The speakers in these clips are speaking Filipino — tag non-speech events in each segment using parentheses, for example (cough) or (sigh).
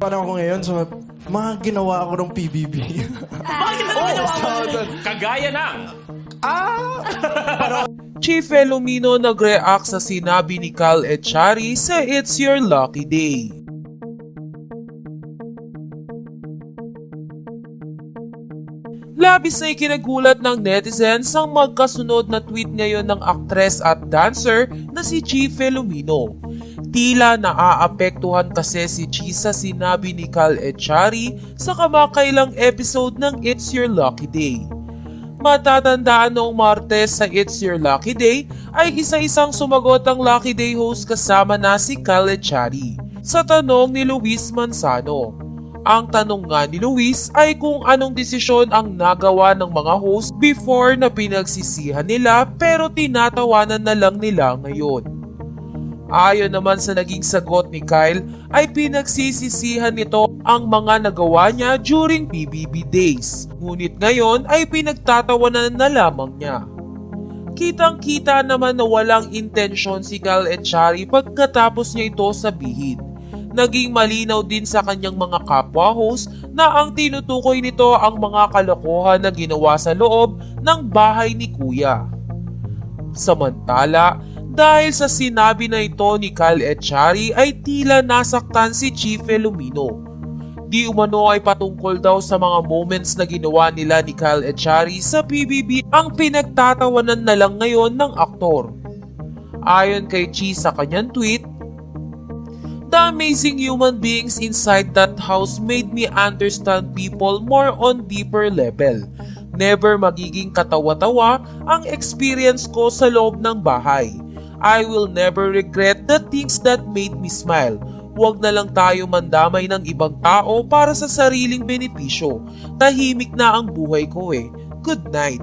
Parang ako ngayon sa mga ginawa ako ng PBB. Bakit ano ginawa mo? (laughs) Kagaya ng... (laughs) Chief Elomino nag-react sa sinabi ni Cal Echari sa It's Your Lucky Day. Labis na ikinagulat ng netizens ang magkasunod na tweet ngayon ng aktres at dancer na si Chief Elomino. Tila naaapektuhan kasi si Chi sa sinabi ni Cal Echari sa kamakailang episode ng It's Your Lucky Day. Matatandaan noong Martes sa It's Your Lucky Day ay isa-isang sumagot ang Lucky Day host kasama na si Cal Echari sa tanong ni Luis Manzano. Ang tanong nga ni Luis ay kung anong desisyon ang nagawa ng mga host before na pinagsisihan nila pero tinatawanan na lang nila ngayon. Ayon naman sa naging sagot ni Kyle ay pinagsisisihan nito ang mga nagawa niya during PBB days. Ngunit ngayon ay pinagtatawanan na lamang niya. Kitang-kita naman na walang intensyon si Kyle Echari pagkatapos niya ito sabihin. Naging malinaw din sa kanyang mga kapwa-host na ang tinutukoy nito ang mga kalokohan na ginawa sa loob ng bahay ni Kuya. Samantala, dahil sa sinabi na ito ni Kyle Echari ay tila nasaktan si Chief Elumino. Di umano ay patungkol daw sa mga moments na ginawa nila ni Kyle Echari sa PBB ang pinagtatawanan na lang ngayon ng aktor. Ayon kay Chi sa kanyang tweet, The amazing human beings inside that house made me understand people more on deeper level. Never magiging katawa-tawa ang experience ko sa loob ng bahay. I will never regret the things that made me smile. Huwag na lang tayo mandamay ng ibang tao para sa sariling benepisyo. Tahimik na ang buhay ko eh. Good night.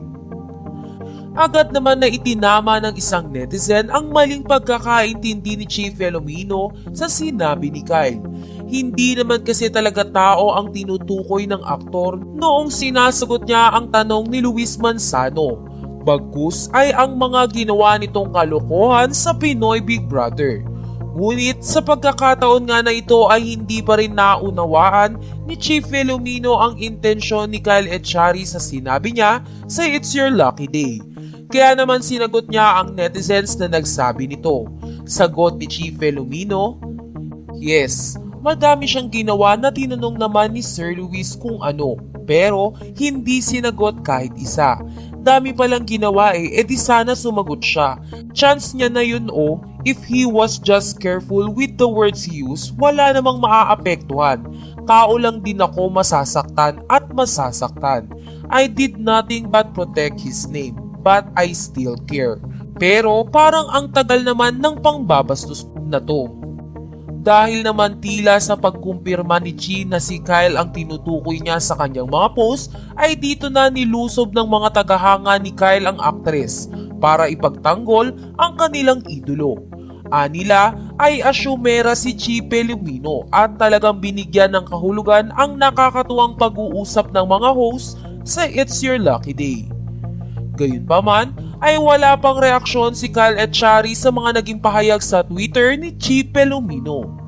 Agad naman na itinama ng isang netizen ang maling pagkakaintindi ni Chief Elomino sa sinabi ni Kyle. Hindi naman kasi talaga tao ang tinutukoy ng aktor noong sinasagot niya ang tanong ni Luis Manzano. Bagkus ay ang mga ginawa nitong kalokohan sa Pinoy Big Brother. Ngunit sa pagkakataon nga na ito ay hindi pa rin naunawaan ni Chief Filomeno ang intensyon ni Kyle Echari sa sinabi niya sa It's Your Lucky Day. Kaya naman sinagot niya ang netizens na nagsabi nito. Sagot ni Chief Filomeno, Yes, madami siyang ginawa na tinanong naman ni Sir Luis kung ano, pero hindi sinagot kahit isa. Dami palang ginawa eh, edi sana sumagot siya. Chance niya na yun oh, if he was just careful with the words he used, wala namang maaapektuhan. Tao lang din ako masasaktan at masasaktan. I did nothing but protect his name, but I still care. Pero parang ang tagal naman ng pangbabastos na to. Dahil naman tila sa pagkumpirma ni Chi na si Kyle ang tinutukoy niya sa kanyang mga post, ay dito na nilusob ng mga tagahanga ni Kyle ang aktres para ipagtanggol ang kanilang idolo. Anila ay asyumera si Chi Pelumino at talagang binigyan ng kahulugan ang nakakatuwang pag-uusap ng mga host sa It's Your Lucky Day. Gayunpaman ay wala pang reaksyon si Kyle Echari sa mga naging pahayag sa Twitter ni Chi Pelumino.